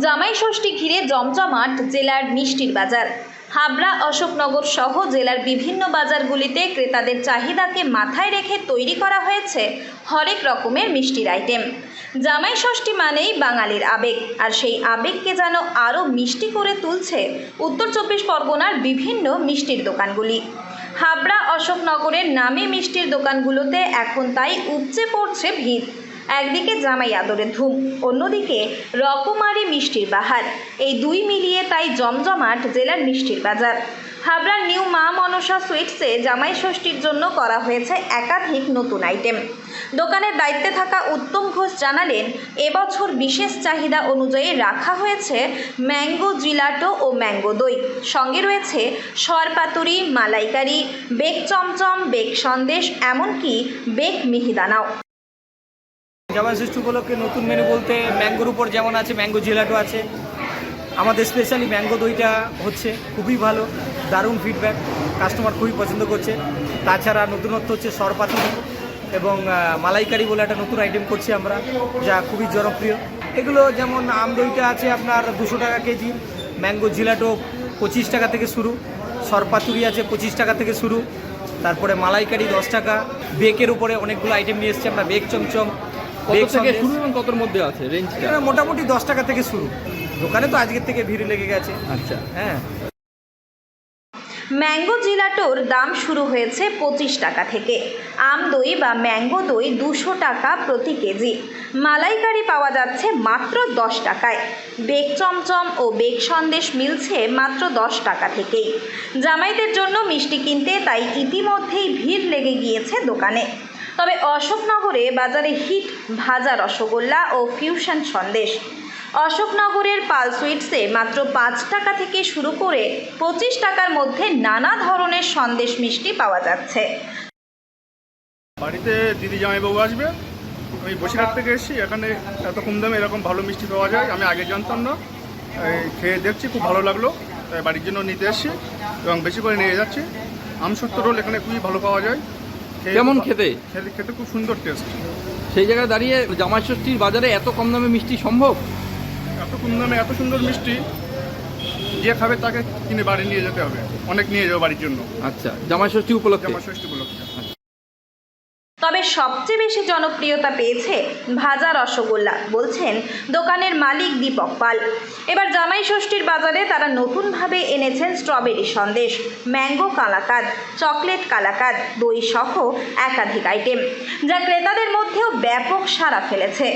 জামাই ষষ্ঠী ঘিরে জমজমাট জেলার মিষ্টির বাজার। হাবড়া অশোকনগর সহ জেলার বিভিন্ন বাজারগুলিতে ক্রেতাদের চাহিদাকে মাথায় রেখে তৈরি করা হয়েছে হরেক রকমের মিষ্টির আইটেম। জামাই ষষ্ঠী মানেই বাঙালির আবেগ, আর সেই আবেগকে যেন আরও মিষ্টি করে তুলছে উত্তর চব্বিশ পরগনার বিভিন্ন মিষ্টির দোকানগুলি। হাবড়া অশোকনগরের নামী মিষ্টির দোকানগুলোতে এখন তাই উপচে পড়ছে ভিড়। একদিকে জামাই আদরের ধুম, অন্যদিকে রকমারি মিষ্টির বাহার। এই দুই মিলিয়ে তাই জমজমাট জেলার মিষ্টির বাজার। হাবড়ার নিউ মা মনসা সুইটসে জামাই ষষ্ঠীর জন্য করা হয়েছে একাধিক নতুন আইটেম। দোকানের দায়িত্বে থাকা উত্তম ঘোষ জানালেন, এবছর বিশেষ চাহিদা অনুযায়ী রাখা হয়েছে ম্যাঙ্গো জিলাটো ও ম্যাঙ্গো দই। সঙ্গে রয়েছে সরপাতুরি, মালাইকারি, বেক চমচম, বেক সন্দেশ, এমনকি বেক মিহিদানাও। জামাই ষষ্ঠী উপলক্ষে নতুন মেনু বলতে ম্যাঙ্গোর উপর যেমন আছে ম্যাঙ্গো জেলাটো আছে। আমাদের স্পেশালি ম্যাঙ্গো দইটা হচ্ছে, খুবই ভালো, দারুণ ফিডব্যাক কাস্টমার খুবই পছন্দ করছে। তাছাড়া নতুনত্ব হচ্ছে সরপাতুরি এবং মালাইকারি বলে একটা নতুন আইটেম করছি আমরা, যা খুবই জনপ্রিয়। এগুলো যেমন আম দইটা আছে আপনার দুশো টাকা কেজি ম্যাঙ্গো জিলাটো পঁচিশ টাকা থেকে শুরু সরপাতুরি আছে পঁচিশ টাকা থেকে শুরু, তারপরে মালাইকারি দশ টাকা, বেকের উপরে অনেকগুলো আইটেম নিয়ে এসেছি আমরা, বেক চমচম কত বেক থেকে শুরু এবং কতর মধ্যে আছে রেঞ্জটা মোটামুটি দশ টাকা থেকে শুরু। দোকানে তো আজকের থেকে ভিড় লেগে গেছে। আচ্ছা। হ্যাঁ। ম্যাঙ্গো জিলাটোর দাম শুরু হয়েছে পঁচিশ টাকা থেকে। আম দই বা ম্যাঙ্গো দই দুশো টাকা প্রতি কেজি। মালাইকারি পাওয়া যাচ্ছে মাত্র দশ টাকায়। বেগ চমচম ও বেগ সন্দেশ মিলছে মাত্র দশ টাকা থেকেই। জামাইদের জন্য মিষ্টি কিনতে তাই ইতিমধ্যেই ভিড় লেগে গিয়েছে দোকানে। তবে অশোকনগরে বাজারে হিট ভাজা রসগোল্লা ও ফিউশন সন্দেশ। অশোকনগরের পাল সুইটসে মাত্র পাঁচ টাকা থেকে শুরু করে পঁচিশ টাকার মধ্যে নানা ধরনের সন্দেশ মিষ্টি পাওয়া যাচ্ছে। বাড়িতে দিদি জামাইবাবু আসবে। আমি বসিরহাট থেকে এসেছি। এখানে এত কম দামে এরকম ভালো মিষ্টি পাওয়া যায়, আমি আগে জানতাম না। খেয়ে দেখছি, খুব ভালো লাগল। তাই বাড়ির জন্য নিতে এসেছি এবং বেশি করে নিয়ে যাচ্ছি। আমসত্ব রোল এখানে খুবই ভালো পাওয়া যায়। কেমন খেতে? খেতে খেতে খুব সুন্দর টেস্ট সেই জায়গায় দাঁড়িয়ে জামাইষষ্ঠীর বাজারে এত কম দামে মিষ্টি সম্ভব? এত কম দামে এত সুন্দর মিষ্টি যে খাবে তাকে কিনে বাড়ি নিয়ে যেতে হবে। অনেক নিয়ে যাব বাড়ির জন্য। আচ্ছা জামাই ষষ্ঠী উপলক্ষে? জামাইষষ্ঠী উপলক্ষে। তবে সবচেয়ে বেশি জনপ্রিয়তা পেয়েছে ভাজা রসগোল্লা, বলছেন দোকানের মালিক দীপক পাল। এবার জামাই ষষ্ঠীর বাজারে তারা নতুনভাবে এনেছেন strawberry sandesh, mango kalakand, chocolate kalakand দই সহ একাধিক আইটেম, যা ক্রেতাদের মধ্যেও ব্যাপক সাড়া ফেলেছে।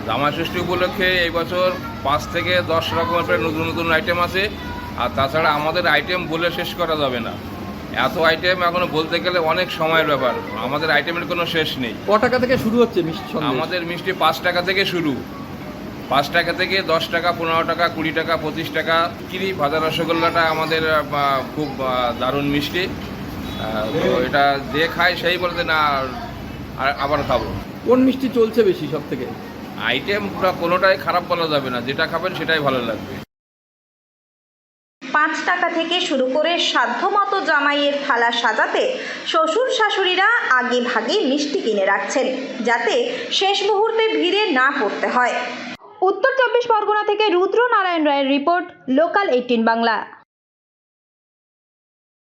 জামা ষষ্ঠী উপলক্ষে এই বছর পাঁচ থেকে দশ রকমের নতুন নতুন আইটেম আছে। আর তাছাড়া আমাদের আইটেম বলে শেষ করা যাবে না। এত আইটেম এখনও বলতে গেলে অনেক সময়ের ব্যাপার। আমাদের আইটেমের কোনো শেষ নেই। ক টাকা থেকে শুরু হচ্ছে মিষ্টি আমাদের মিষ্টি পাঁচ টাকা থেকে শুরু। পাঁচ টাকা থেকে দশ টাকা পনেরো টাকা কুড়ি টাকা পঁচিশ টাকা কিরি ভাজা রসগোল্লাটা আমাদের খুব দারুণ মিষ্টি। তো এটা যে খায় সেই বলতে না আর আবার খাব। কোন মিষ্টি চলছে বেশি সব থেকে আইটেম কোনোটাই খারাপ বলা যাবে না। যেটা খাবেন সেটাই ভালো লাগবে। পাঁচ টাকা থেকে শুরু করে সাধ্যমতো জামাইয়ের থালা সাজাতে শ্বশুর শাশুড়িরা আগে ভাগে মিষ্টি কিনে রাখছেন, যাতে শেষ মুহূর্তে ভিড়ে না পড়তে হয়। উত্তর চব্বিশ পরগনা থেকে রুদ্র নারায়ণ রায়ের রিপোর্ট, লোকাল এইটিন বাংলা।